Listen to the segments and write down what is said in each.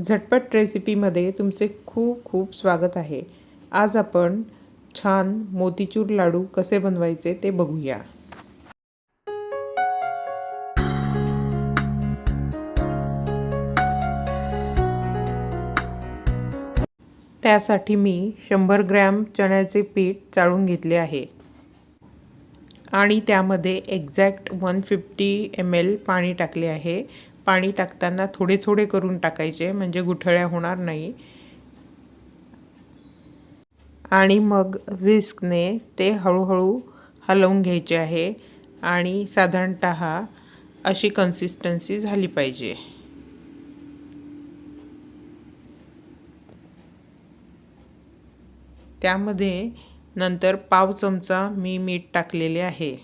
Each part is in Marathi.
झटपट रेसिपीमध्ये तुमचे खूप खूप स्वागत आहे. आज आपण छान मोतीचूर लाडू कसे बनवायचे ते बघूया. त्यासाठी मी शंभर ग्रॅम चण्याचे पीठ चाळून घेतले आहे. आणि त्यामध्ये exact one fifty M L पाणी टाकले आहे. पाणी टाकताना थोडे थोडे करून टाकायचे म्हणजे गुठळ्या होणार नाही. आणि मग विस्कने ते हळूहळू हलवून घ्यायचे आहे आणि साधारणत अशी कन्सिस्टन्सी झाली पाहिजे. त्यामध्ये नंतर पाव चमचा मी मीठ टाकलेले आहे.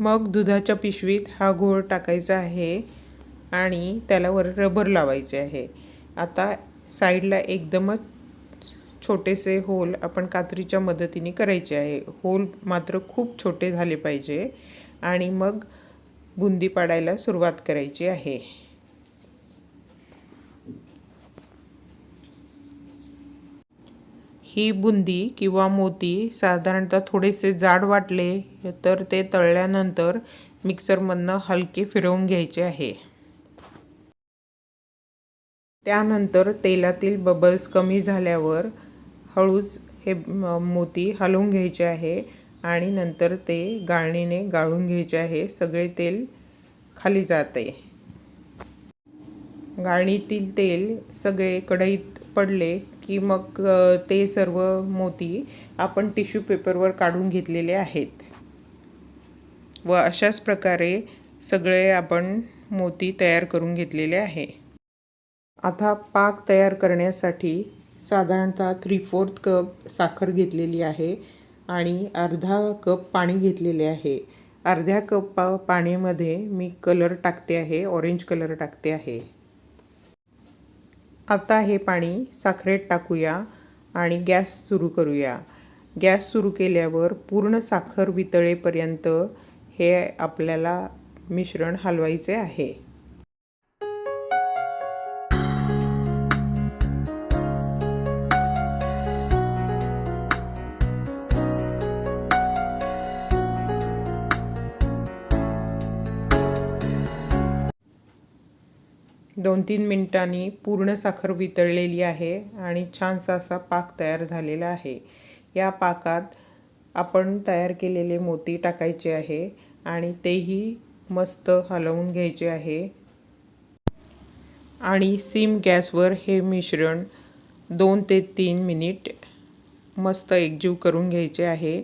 मग दुधाच्या पिशवीत हा घोळ टाकायचा आहे आणि त्याला वर रबर लावायचे आहे. आता साईडला एकदमच छोटेसे होल आपण कात्रीच्या मदतीने करायचे आहे. होल मात्र खूप छोटे झाले पाहिजे आणि मग बुंदी पाडायला सुरुवात करायची आहे. ही बुंदी किंवा मोती साधारणतः थोडेसे जाड वाटले तर ते तळल्यानंतर मिक्सरमधनं हलके फिरवून घ्यायचे आहे. त्यानंतर तेलातील बबल्स कमी झाल्यावर हळूच हे मोती हलवून घ्यायचे आहे आणि नंतर ते गाळणीने गाळून घ्यायचे आहे. सगळे तेल खाली जाते. गाळणीतील तेल सगळे कढईत पडले की मग ते सर्व मोती आपण टिश्यू पेपरवर काढून घेतलेले आहेत. व अशाच प्रकारे सगळे आपण मोती तयार करून घेतलेले आहे. आता पाक तयार करण्यासाठी साधारणतः थ्री फोर्थ कप साखर घेतलेली आहे आणि अर्धा कप पाणी घेतलेले आहे. अर्ध्या कप पा पाण्यामध्ये मी कलर टाकते आहे ऑरेंज कलर टाकते आहे. आता हे पाणी साखरेत टाकूया आणि गॅस सुरू करूया. गॅस सुरू केल्यावर पूर्ण साखर वितळेपर्यंत हे आपल्याला मिश्रण हलवायचे आहे. दोन तीन मिनटांनी पूर्ण साखर वितळलेली आहे आणि छानसा असा पाक तयार झालेला आहे. या पाकात आपण तयार केलेले मोती टाकायचे आहे आणि तेही मस्त हलवून घ्यायचे आहे. आणि सिम गॅसवर हे मिश्रण दोन ते तीन मिनिट मस्त एकजीव करून घ्यायचे आहे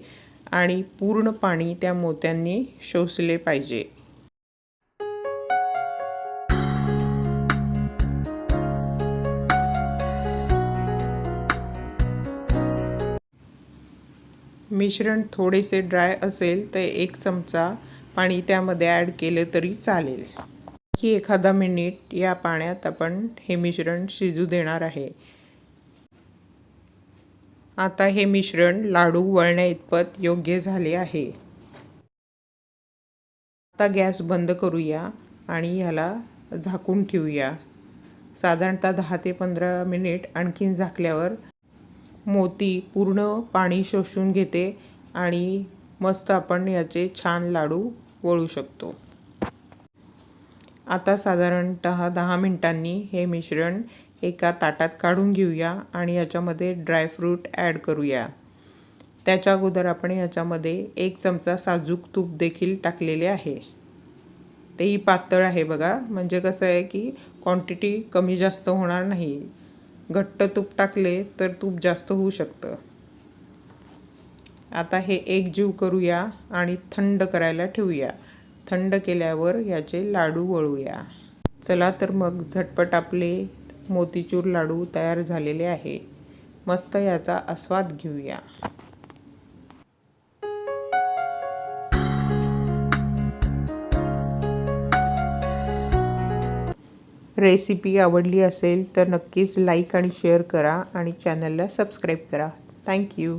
आणि पूर्ण पाणी त्या मोत्यांनी शोषले पाहिजे. मिश्रण थोडेसे ड्राय असेल तर एक चमचा पाणी त्यामध्ये ॲड केलं तरी चालेल. ही एखादा मिनिट या पाण्यात आपण हे मिश्रण शिजू देणार आहे. आता हे मिश्रण लाडू वळण्या इतपत योग्य झाले आहे. आता गॅस बंद करूया आणि ह्याला झाकून ठेवूया. साधारणतः दहा ते पंधरा मिनिट आणखीन झाकल्यावर मोती पूर्ण पाणी शोषून घेते आणि मस्त आपण याचे छान लाडू वळू शकतो. आता साधारणत दहा मिनटांनी हे मिश्रण एका ताटात काढून घेऊया आणि याच्यामध्ये ड्रायफ्रूट ॲड करूया. त्याच्या अगोदर आपण याच्यामध्ये एक चमचा साजूक तूप देखील टाकलेले आहे. तेही पातळ आहे बघा. म्हणजे कसं आहे की क्वांटिटी कमी जास्त होणार नाही. घट्ट तूप टाकले तर तूप जास्त होऊ शकतं. आता हे एक जीव करूया आणि थंड करायला ठेवूया. थंड केल्यावर याचे लाडू वळूया. चला तर मग झटपट आपले मोतीचूर लाडू तयार झालेले आहे. मस्त याचा आस्वाद घेऊया. रेसिपी आवडली असेल तर नक्कीच लाईक आणि शेअर करा आणि चॅनलला सबस्क्राईब करा. थँक्यू